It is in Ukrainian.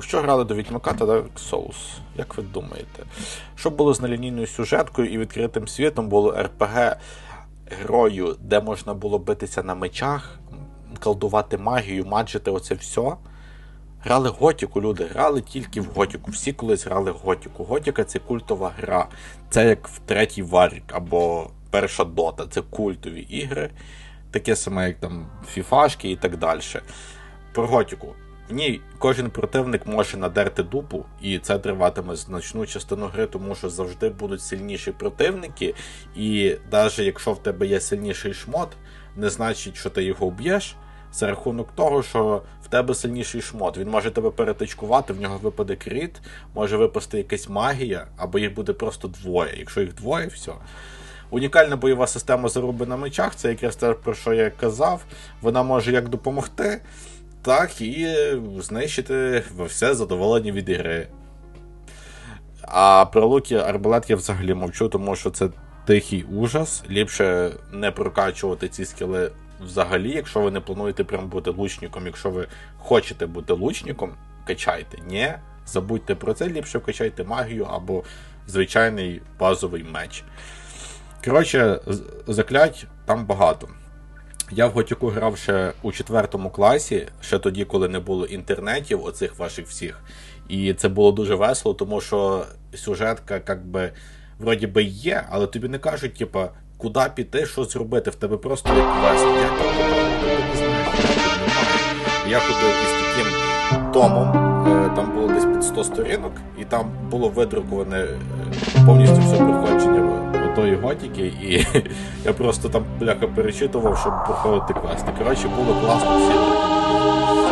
У що грали до Відьмака та Dark Souls? Як ви думаєте? Що було з нелінійною сюжеткою і відкритим світом було РПГ герою, де можна було битися на мечах, колдувати магію, маджити оце все. Грали Готіку, люди, грали тільки в Готіку. Всі колись грали в Готіку. Готіка це культова гра. Це як в третій Варік або перша Дота. Це культові ігри, таке саме, як там Фіфашки і так далі. Про Готіку. В ній кожен противник може надерти дупу, і це триватиме значну частину гри, тому що завжди будуть сильніші противники. І навіть якщо в тебе є сильніший шмот, не значить, що ти його вб'єш. За рахунок того, що в тебе сильніший шмот. Він може тебе перетичкувати, в нього випаде кріт, може випасти якась магія, або їх буде просто двоє. Якщо їх двоє, все. Унікальна бойова система заруби на мечах, це якраз те, про що я казав. Вона може як допомогти, так і знищити все задоволення від ігри. А про луки арбалет я взагалі мовчу, тому що це тихий ужас. Ліпше не прокачувати ці скіли взагалі, якщо ви не плануєте прям бути лучником, якщо ви хочете бути лучником, качайте. Ні, забудьте про це, ліпше вкачайте магію або звичайний базовий меч. Коротше, заклять там багато. Я в Готіку грав ще у четвертому класі, ще тоді, коли не було інтернетів, оцих ваших всіх. І це було дуже весело, тому що сюжетка, як би, вроді би є, але тобі не кажуть, типа, куди піти, що зробити. В тебе просто є квест. Я Я ходив із таким томом, там було десь під 100 сторінок, і там було видруковане повністю все проходження тої готіки, і я просто там бляха перечитував, щоб проходити квести. Коротше, було класно всі.